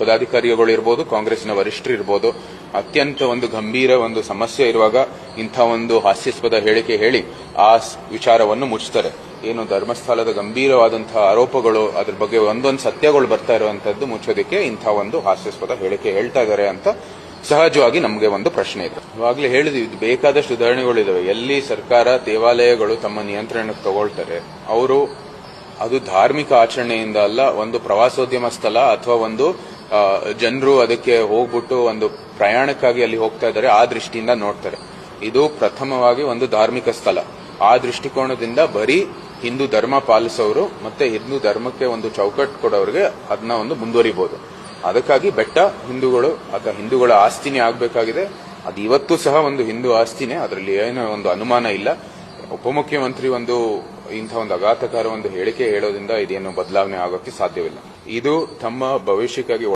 ಪದಾಧಿಕಾರಿಗಳು ಇರ್ಬೋದು ಕಾಂಗ್ರೆಸ್ನ ವರಿಷ್ಠರು ಇರ್ಬೋದು, ಅತ್ಯಂತ ಒಂದು ಗಂಭೀರ ಒಂದು ಸಮಸ್ಯೆ ಇರುವಾಗ ಇಂಥ ಒಂದು ಹಾಸ್ಯಾಸ್ಪದ ಹೇಳಿಕೆ ಹೇಳಿ ಆ ವಿಚಾರವನ್ನು ಮುಚ್ಚುತ್ತಾರೆ. ಏನು ಧರ್ಮಸ್ಥಳದ ಗಂಭೀರವಾದಂತಹ ಆರೋಪಗಳು ಅದ್ರ ಬಗ್ಗೆ ಒಂದೊಂದು ಸತ್ಯಗಳು ಬರ್ತಾ ಇರುವಂತದ್ದು ಮುಚ್ಚೋದಕ್ಕೆ ಇಂಥ ಒಂದು ಹಾಸ್ಯಾಸ್ಪದ ಹೇಳಿಕೆ ಹೇಳ್ತಾ ಇದ್ದಾರೆ ಅಂತ ಸಹಜವಾಗಿ ನಮಗೆ ಒಂದು ಪ್ರಶ್ನೆ ಇದೆ. ಇವಾಗಲೇ ಹೇಳಿದ್ವಿ ಬೇಕಾದಷ್ಟು ಉದಾಹರಣೆಗಳಿದಾವೆ ಎಲ್ಲಿ ಸರ್ಕಾರ ದೇವಾಲಯಗಳು ತಮ್ಮ ನಿಯಂತ್ರಣಕ್ಕೆ ತಗೊಳ್ತಾರೆ, ಅವರು ಅದು ಧಾರ್ಮಿಕ ಆಚರಣೆಯಿಂದ ಅಲ್ಲ, ಒಂದು ಪ್ರವಾಸೋದ್ಯಮ ಸ್ಥಳ ಅಥವಾ ಒಂದು ಜನರು ಅದಕ್ಕೆ ಹೋಗ್ಬಿಟ್ಟು ಒಂದು ಪ್ರಯಾಣಕ್ಕಾಗಿ ಅಲ್ಲಿ ಹೋಗ್ತಾ ಇದ್ದಾರೆ, ಆ ದೃಷ್ಟಿಯಿಂದ ನೋಡ್ತಾರೆ. ಇದು ಪ್ರಥಮವಾಗಿ ಒಂದು ಧಾರ್ಮಿಕ ಸ್ಥಳ. ಆ ದೃಷ್ಟಿಕೋನದಿಂದ ಬರೀ ಹಿಂದೂ ಧರ್ಮ ಪಾಲಿಸೋರು ಮತ್ತೆ ಹಿಂದೂ ಧರ್ಮಕ್ಕೆ ಒಂದು ಚೌಕಟ್ಟು ಕೊಡೋರಿಗೆ ಅದನ್ನ ಒಂದು ಮುಂದುವರಿಬಹುದು ಅದಕ್ಕಾಗಿ ಬೆಟ್ಟ, ಹಿಂದೂಗಳು ಅಥವಾ ಹಿಂದೂಗಳ ಆಸ್ತಿನೇ ಆಗಬೇಕಾಗಿದೆ. ಅದು ಇವತ್ತು ಸಹ ಒಂದು ಹಿಂದೂ ಆಸ್ತಿನೇ, ಅದರಲ್ಲಿ ಏನೋ ಒಂದು ಅನುಮಾನ ಇಲ್ಲ. ಉಪಮುಖ್ಯಮಂತ್ರಿ ಒಂದು ಇಂಥ ಒಂದು ಅಘಾತಕಾರ ಒಂದು ಹೇಳಿಕೆ ಹೇಳೋದ್ರಿಂದ ಇದೇನು ಬದಲಾವಣೆ ಆಗೋಕ್ಕೆ ಸಾಧ್ಯವಿಲ್ಲ. ಇದು ತಮ್ಮ ಭವಿಷ್ಯಕ್ಕಾಗಿ